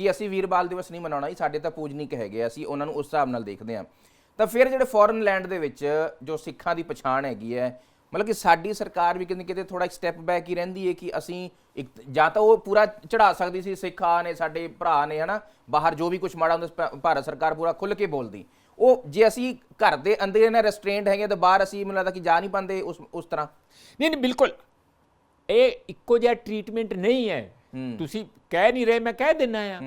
ਕਿ ਅਸੀਂ ਵੀਰ ਬਾਲ ਦਿਵਸ ਨਹੀਂ ਮਨਾਉਣਾ ਜੀ ਸਾਡੇ ਤਾਂ ਪੂਜਨੀਕ ਹੈਗੇ ਆ, ਅਸੀਂ ਉਹਨਾਂ ਨੂੰ ਉਸ ਹਿਸਾਬ ਨਾਲ ਦੇਖਦੇ ਹਾਂ। ਤਾਂ ਫਿਰ ਜਿਹੜੇ ਫੋਰਨ ਲੈਂਡ ਦੇ ਵਿੱਚ ਜੋ ਸਿੱਖਾਂ ਦੀ ਪਛਾਣ ਹੈਗੀ ਹੈ ਮਤਲਬ ਕਿ ਸਾਡੀ ਸਰਕਾਰ ਵੀ ਕਿਤੇ ਕਿਤੇ ਥੋੜਾ ਸਟੈਪ ਬੈਕ ਹੀ ਰਹਿੰਦੀ ਹੈ ਕਿ ਅਸੀਂ ਇੱਕ ਜਾਂ ਤਾਂ ਉਹ ਪੂਰਾ ਚੜਾ ਸਕਦੀ ਸੀ ਸਿੱਖਾਂ ਨੇ ਸਾਡੇ ਭਰਾ ਨੇ ਹਨਾ ਬਾਹਰ ਜੋ ਵੀ ਕੁਝ ਮਾੜਾ ਹੁੰਦਾ ਭਾਰਤ ਸਰਕਾਰ ਪੂਰਾ ਖੁੱਲ ਕੇ ਬੋਲਦੀ। ਉਹ ਜੇ ਅਸੀਂ ਘਰ ਦੇ ਅੰਦਰ ਇਹਨਾਂ ਰੈਸਟ੍ਰੇਂਟ ਹੈਗੇ ਤਾਂ ਬਾਹਰ ਅਸੀਂ ਮੈਨੂੰ ਲੱਗਦਾ ਕਿ ਜਾ ਨਹੀਂ ਪਾਉਂਦੇ ਉਸ ਉਸ ਤਰ੍ਹਾਂ। ਨਹੀਂ ਨਹੀਂ ਬਿਲਕੁਲ। ਇਹ ਇੱਕੋ ਜਿਹਾ ਟ੍ਰੀਟਮੈਂਟ ਨਹੀਂ ਹੈ। ਤੁਸੀਂ ਕਹਿ ਨਹੀਂ ਰਹੇ ਮੈਂ ਕਹਿ ਦਿੰਨਾ ਆ।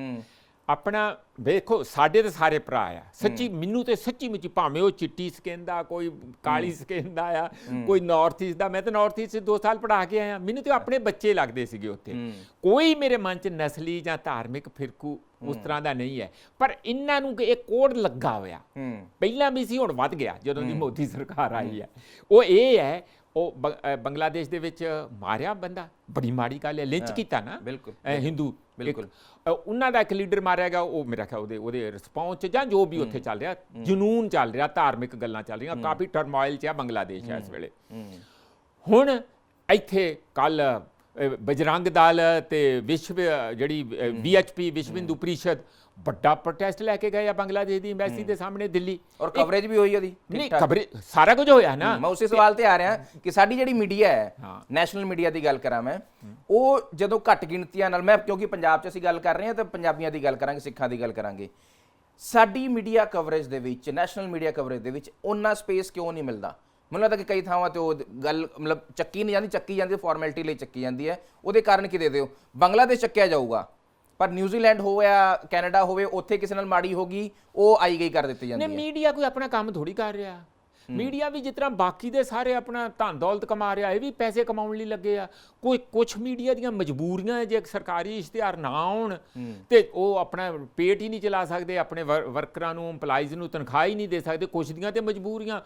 ਆਪਣਾ ਵੇਖੋ ਸਾਡੇ ਤੇ ਸਾਰੇ ਭਰਾ ਆ। ਸੱਚੀ ਮੈਨੂੰ ਤੇ ਸੱਚੀ ਮੁੱਚੀ ਭਾਵੇਂ ਉਹ ਚਿੱਟੀ ਸਕਿਨ ਦਾ ਕੋਈ ਕਾਲੀ ਸਕਿਨ ਦਾ ਆ ਕੋਈ ਨਾਰਥ ਈਸਟ ਦਾ ਮੈਂ ਤਾਂ ਨਾਰਥ ਈਸਟ 'ਚ 2 ਸਾਲ ਪੜ੍ਹਾ ਕੇ ਆਇਆ। ਮੈਨੂੰ ਤੇ ਆਪਣੇ ਬੱਚੇ ਲੱਗਦੇ ਸੀਗੇ ਉੱਥੇ। ਕੋਈ ਮੇਰੇ ਮਨ 'ਚ ਨਸਲੀ ਜਾਂ ਧਾਰਮਿਕ ਫਿਰਕੂ ਉਸ ਤਰ੍ਹਾਂ ਦਾ ਨਹੀਂ ਹੈ। ਪਰ ਇਹਨਾਂ ਨੂੰ ਇਹ ਕੋਡ ਲੱਗਾ ਹੋਇਆ। ਪਹਿਲਾਂ ਵੀ ਸੀ ਹੁਣ ਵੱਧ ਗਿਆ ਜਦੋਂ ਦੀ ਮੋਦੀ ਸਰਕਾਰ ਆਈ ਹੈ। ਉਹ ਇਹ ਹੈ ਉਹ ਬੰਗਲਾਦੇਸ਼ ਦੇ ਵਿੱਚ ਮਾਰਿਆ ਬੰਦਾ। ਬੜੀ ਮਾੜੀ ਗੱਲ ਹੈ। ਲਿੰਚ ਕੀਤਾ ਨਾ। ਬਿਲਕੁਲ, ਹਿੰਦੂ। ਬਿਲਕੁਲ। ਉਹਨਾਂ ਦਾ ਇੱਕ ਲੀਡਰ ਮਾਰਿਆ ਗਿਆ। ਉਹ ਮੇਰਾ ਖਿਆਲ ਉਹਦੇ ਉਹਦੇ ਰਿਸਪੌਂਸ ਚ ਜਾਂ ਜੋ ਵੀ ਉੱਥੇ ਚੱਲ ਰਿਹਾ ਜਨੂਨ ਚੱਲ ਰਿਹਾ ਧਾਰਮਿਕ ਗੱਲਾਂ ਚੱਲ ਰਹੀਆਂ। ਕਾਫੀ ਟਰਮੋਇਲ ਚ ਆ ਬੰਗਲਾਦੇਸ਼ ਇਸ ਵੇਲੇ। ਹੁਣ ਇੱਥੇ ਕੱਲ ਬਜਰੰਗ ਦਲ ਤੇ ਵਿਸ਼ਵ ਜਿਹੜੀ ਵੀਐਚਪੀ ਵਿਸ਼ਵ ਹਿੰਦੂ ਪ੍ਰੀਸ਼ਦ ਵੱਡਾ ਪ੍ਰੋਟੈਸਟ ਲੈ ਕੇ ਗਏ ਆ ਬੰਗਲਾਦੇਸ਼ ਦੀ ਐਮਬੈਸੀ ਦੇ ਸਾਹਮਣੇ ਦਿੱਲੀ। ਔਰ ਕਵਰੇਜ ਵੀ ਹੋਈ ਉਹਦੀ ਨਹੀਂ ਖਬਰ ਸਾਰਾ ਕੁਝ ਹੋਇਆ ਨਾ। ਮੈਂ ਉਸੇ ਸਵਾਲ ਤੇ ਆ ਰਿਹਾ ਕਿ ਸਾਡੀ ਜਿਹੜੀ ਮੀਡੀਆ ਹਾਂ। ਨੈਸ਼ਨਲ ਮੀਡੀਆ ਦੀ ਗੱਲ ਕਰਾਂ ਮੈਂ ਉਹ ਜਦੋਂ ਘੱਟ ਗਿਣਤੀਆਂ ਨਾਲ ਮੈਂ ਕਿਉਂਕਿ ਪੰਜਾਬ 'ਚ ਅਸੀਂ ਗੱਲ ਕਰ ਰਹੇ ਹਾਂ ਤਾਂ ਪੰਜਾਬੀਆਂ ਦੀ ਗੱਲ ਕਰਾਂਗੇ ਸਿੱਖਾਂ ਦੀ ਗੱਲ ਕਰਾਂਗੇ। ਸਾਡੀ ਮੀਡੀਆ ਕਵਰੇਜ ਦੇ ਵਿੱਚ ਨੈਸ਼ਨਲ ਮੀਡੀਆ ਕਵਰੇਜ ਦੇ ਵਿੱਚ ਉਹਨਾਂ ਸਪੇਸ ਕਿਉਂ ਨਹੀਂ ਮਿਲਦਾ? ਮੈਨੂੰ ਲੱਗਦਾ ਕਿ ਕਈ ਥਾਵਾਂ ਤੇ ਉਹ ਗੱਲ ਮਤਲਬ ਚੱਕੀ ਨਹੀਂ ਜਾਂਦੀ ਚੱਕੀ ਜਾਂਦੀ ਫਾਰਮੈਲਿਟੀ ਲਈ ਚੱਕੀ ਜਾਂਦੀ ਹੈ। ਉਹਦੇ ਕਾਰਨ ਕੀ ਦੇ ਦਿਓ? ਬੰਗਲਾਦੇਸ਼ ਚੱਕਿਆ ਜਾਊਗਾ ਪਰ ਨਿਊਜ਼ੀਲੈਂਡ ਹੋਇਆ ਕੈਨੇਡਾ ਹੋਵੇ ਉੱਥੇ ਕਿਸੇ ਨਾਲ ਮਾੜੀ ਹੋਗੀ ਉਹ ਆਈ ਗਈ ਕਰ ਦਿੱਤੀ ਜਾਂਦੀ ਹੈ। ਮੀਡੀਆ ਕੋਈ ਆਪਣਾ ਕੰਮ ਥੋੜੀ ਕਰ ਰਿਹਾ। ਮੀਡੀਆ ਵੀ ਜਿਸ ਤਰ੍ਹਾਂ ਬਾਕੀ ਦੇ ਸਾਰੇ ਆਪਣਾ ਧਨ ਦੌਲਤ ਕਮਾ ਰਿਹਾ ਇਹ ਵੀ ਪੈਸੇ ਕਮਾਉਣ ਲਈ ਲੱਗੇ ਆ। ਕੋਈ ਕੁਝ ਮੀਡੀਆ ਦੀਆਂ ਮਜਬੂਰੀਆਂ ਹੈ ਜੇ ਸਰਕਾਰੀ ਇਸ਼ਤਿਹਾਰ ਨਾ ਆਉਣ ਤੇ ਉਹ ਆਪਣਾ ਪੇਟ ਹੀ ਨਹੀਂ ਚਲਾ ਸਕਦੇ ਆਪਣੇ ਵਰ- ਵਰਕਰਾਂ ਨੂੰ EMPLOYEES ਨੂੰ ਤਨਖਾਹ ਹੀ ਨਹੀਂ ਦੇ ਸਕਦੇ ਕੁਝ ਦੀਆਂ ਤੇ ਮਜਬੂਰੀਆਂ।